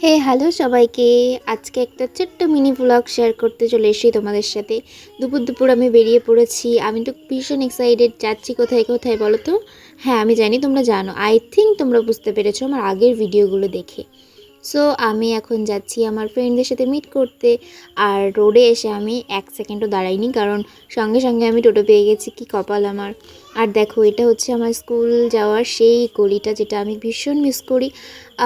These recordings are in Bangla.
হে হ্যালো সবাইকে। আজকে একটা ছোট্ট মিনি ব্লগ শেয়ার করতে চলে এসেছি তোমাদের সাথে। দুপুর দুপুর আমি বেরিয়ে পড়েছি। আমি তো ভীষণ এক্সাইটেড যাচ্ছি কোথায় কোথায় বলো তো? হ্যাঁ আমি জানি তোমরা জানো। আই থিঙ্ক তোমরা বুঝতে পেরেছ আমার আগের ভিডিওগুলো দেখে। সো আমি এখন যাচ্ছি আমার ফ্রেন্ডদের সাথে মিট করতে। আর রোডে এসে আমি এক সেকেন্ডও দাঁড়াইনি, কারণ সঙ্গে সঙ্গে আমি টোটো পেয়ে গেছি, কি কপাল আমার। আর দেখো, এটা হচ্ছে আমার স্কুল যাওয়ার সেই গলিটা যেটা আমি ভীষণ মিস করি।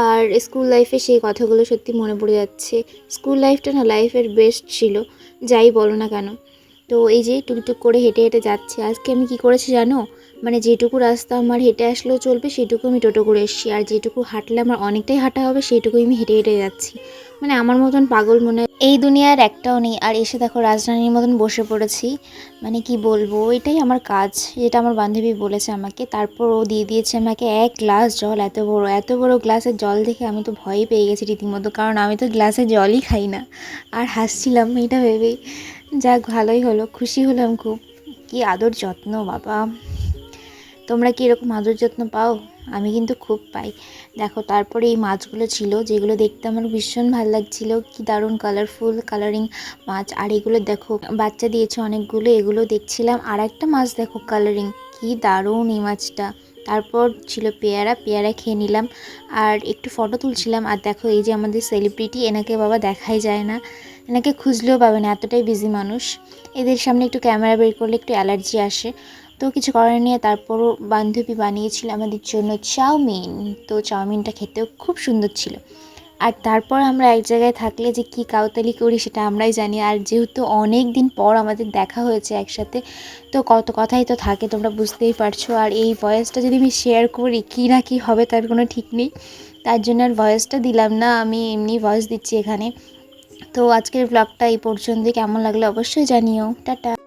আর স্কুল লাইফে সেই কথাগুলো সত্যি মনে পড়ে যাচ্ছে। স্কুল লাইফটা না লাইফের বেস্ট ছিল, যাই বলো না কেন। তো এই যে টুকটুক করে হেঁটে হেঁটে যাচ্ছি। আজকে আমি কি করেছি জানো? মানে যেটুকু রাস্তা আমার হেঁটে আসলেও চলবে, সেটুকু আমি টোটো করে এসেছি। আর যেটুকু হাঁটলে আমার অনেকটাই হাঁটা হবে সেইটুকুই আমি হেঁটে হেঁটে যাচ্ছি। মানে আমার মতন পাগল মনে এই দুনিয়ার একটাও নেই। আর এসে দেখো রাজধানীর মতন বসে পড়েছি। মানে কি বলব, এটাই আমার কাজ। যেটা আমার বান্ধবী বলেছে আমাকে, তারপর ও দিয়ে দিয়েছে আমাকে এক গ্লাস জল, এত বড় এত বড় গ্লাসের জল দেখে আমি তো ভয়ই পেয়ে গেছি রীতিমতো, কারণ আমি তো গ্লাসে জলই খাই না। আর হাসছিলাম এটা ভেবেই। যাক, ভালোই হলো, খুশি হলাম খুব। কি আদর যত্ন, বাবা। তোমরা কি এরকম আদর যত্ন পাও? আমি কিন্তু খুব পাই। দেখো, তারপরে এই মাছগুলো ছিল, যেগুলো দেখতে আমার ভীষণ ভালো লাগছিল। কি দারুণ কালারফুল কালারিং মাছ। আর এগুলো দেখো, বাচ্চা দিয়েছে অনেকগুলো, এগুলো দেখছিলাম। আর একটা মাছ দেখো কালারিং কি দারুণ এই মাছটা। তারপর ছিল পেয়ারা পেয়ারা খেয়ে নিলাম। আর একটু ফটো তুলছিলাম। আর দেখো, এই যে আমাদের সেলিব্রিটি এনাকে বাবা দেখাই যায় না। এনাকে খুঁজলেও পাবে না, এতটাই বিজি মানুষ। এদের সামনে একটু ক্যামেরা বের করলে একটু অ্যালার্জি আসে। তো কিছু করার নিয়ে তারপরও বান্ধবী বানিয়েছিল আমাদের জন্য চাউমিন। তো চাউমিনটা খেতেও খুব সুন্দর ছিল। আর তারপর আমরা এক জায়গায় থাকলে যে কি কাউতালি করি সেটা আমরাই জানি। আর যেহেতু অনেক দিন পর আমাদের দেখা হয়েছে একসাথে, তো কত কথাই তো থাকে, তোমরা বুঝতেই পারছ। আর এই ভয়েসটা যদি আমি শেয়ার করি, কী না কী হবে তার কোনো ঠিক নেই। তার জন্য আর ভয়েসটা দিলাম না, আমি এমনি ভয়েস দিচ্ছি এখানে। তো আজকের ব্লগটা এই পর্যন্তই। কেমন লাগল অবশ্যই জানিও। টাটা।